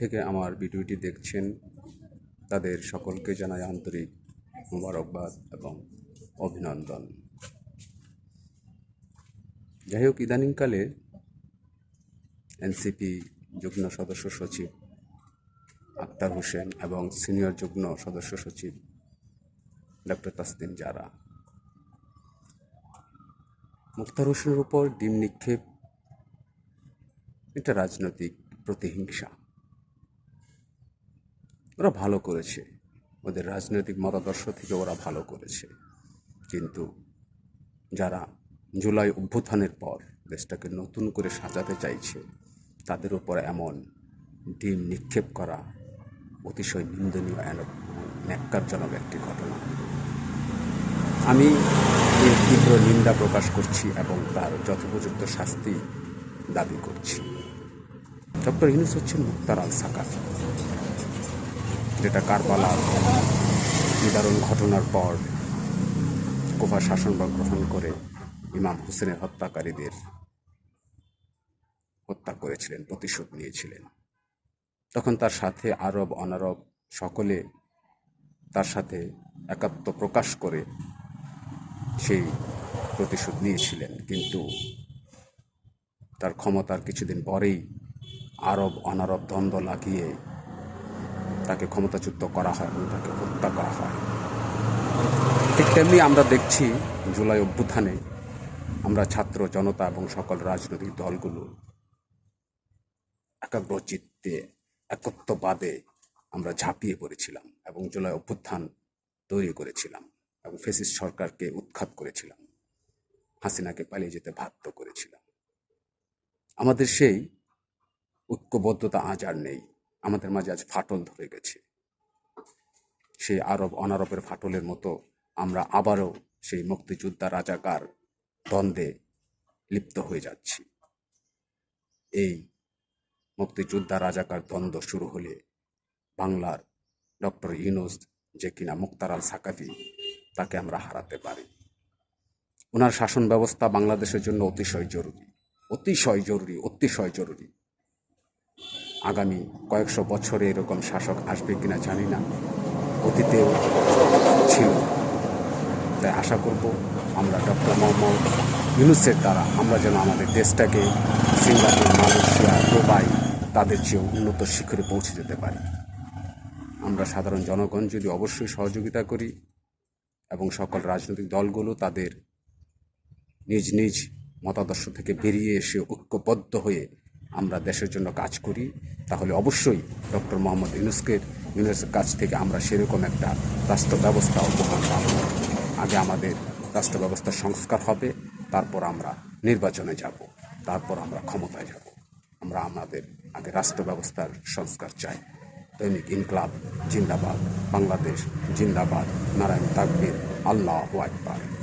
থেকে আমার ভিডিওটি দেখছেন, তাদের সকলকে জানাই আন্তরিক মোবারকবাদ এবং অভিনন্দন। যাই হোক, ইদানিংকালে এনসিপি যুগ্ম সদস্য সচিব আক্তার হোসেন এবং সিনিয়র যুগ্ম সদস্য সচিব ডক্টর তাসদিন জারা। মুক্তার হোসেনের উপর ডিম নিক্ষেপ, এটা রাজনৈতিক প্রতিহিংসা। ওরা ভালো করেছে। ওদের রাজনৈতিক মতাদর্শ থেকে ওরা ভালো করেছে। কিন্তু যারা জুলাই অভ্যুত্থানের পর দেশটাকে নতুন করে সাজাতে চাইছে, তাদের উপর এমন ডিম নিক্ষেপ করা অতিশয় নিন্দনীয় ন্যাক্কারজনক একটি ঘটনা। আমি এর তীব্র নিন্দা প্রকাশ করছি এবং তার যথোপযুক্ত শাস্তি দাবি করছি। ডক্টর ইউনুস হচ্ছেন মুক্তার আল সাকাত যেটা কারবালার নিদারুণ ঘটনার পর কোফা শাসনভার গ্রহণ করে ইমাম হোসেনের হত্যাকারীদের হত্যা করেছিলেন, প্রতিশোধ নিয়েছিলেন। তখন তার সাথে আরব, অনারব সকলে তার সাথে একাত্ম প্রকাশ করে সেই প্রতিশোধ নিয়েছিলেন। কিন্তু তার ক্ষমতার কিছুদিন পরেই আরব, অনারব দ্বন্দ্ব লাগিয়ে তাকে ক্ষমতাচ্যুত করা হয় এবং তাকে হত্যা করা হয়। ঠিক তেমনি আমরা দেখছি জুলাই অভ্যুত্থানে আমরা ছাত্র জনতা এবং সকল রাজনৈতিক দলগুলো একাগ্র চিত্তে একত্ববাদে আমরা ঝাঁপিয়ে পড়েছিলাম এবং জুলাই অভ্যুত্থান তৈরি করেছিলাম এবং ফেসিস সরকারকে উৎখাত করেছিলাম। হাসিনাকে পালিয়ে যেতে বাধ্য করেছিলাম। আমাদের সেই ঐক্যবদ্ধতা আজ আর নেই। আমাদের মাঝে আজ ফাটল ধরে গেছে। সেই আরব, অনারবের ফাটলের মতো আমরা আবারও সেই মুক্তিযোদ্ধা রাজাকার দ্বন্দ্বে লিপ্ত হয়ে যাচ্ছি। এই মুক্তিযোদ্ধা রাজাকার দ্বন্দ্ব শুরু হলে বাংলার ডক্টর ইউনুস যে কিনা মুক্তার আল সাকাফি তাকে আমরা হারাতে পারি। ওনার শাসন ব্যবস্থা বাংলাদেশের জন্য অতিশয় জরুরি অতিশয় জরুরি অতিশয় জরুরি। আগামী কয়েকশো বছরে এরকম শাসক আসবে কিনা জানি না। অতীতেও ছিল। তাই আশা করব আমরা ডক্টর মোহাম্মদ ইউনুসের দ্বারা আমরা যেন আমাদের দেশটাকে সিঙ্গাপুর, মালয়েশিয়া, দুবাই তাদের চেয়েও উন্নত শিখরে পৌঁছে যেতে পারি। আমরা সাধারণ জনগণ যদি অবশ্যই সহযোগিতা করি এবং সকল রাজনৈতিক দলগুলো তাদের নিজ নিজ মতাদর্শ থেকে বেরিয়ে এসে ঐক্যবদ্ধ হয়ে আমরা দেশের জন্য কাজ করি, তাহলে অবশ্যই ডক্টর মোহাম্মদ ইউনুসকে ইউনুসের কাছ থেকে আমরা সেরকম একটা রাষ্ট্র ব্যবস্থা উপহার পাব। আগে আমাদের রাষ্ট্র ব্যবস্থার সংস্কার হবে, তারপর আমরা নির্বাচনে যাব, তারপর আমরা ক্ষমতায় যাব। আমরা আমাদের আগে রাষ্ট্র ব্যবস্থার সংস্কার চাই। দৈনিক ইনকলাব, জিন্দাবাদ, বাংলাদেশ, জিন্দাবাদ, নারায়ণ তাকবীর, আল্লাহ আকবার।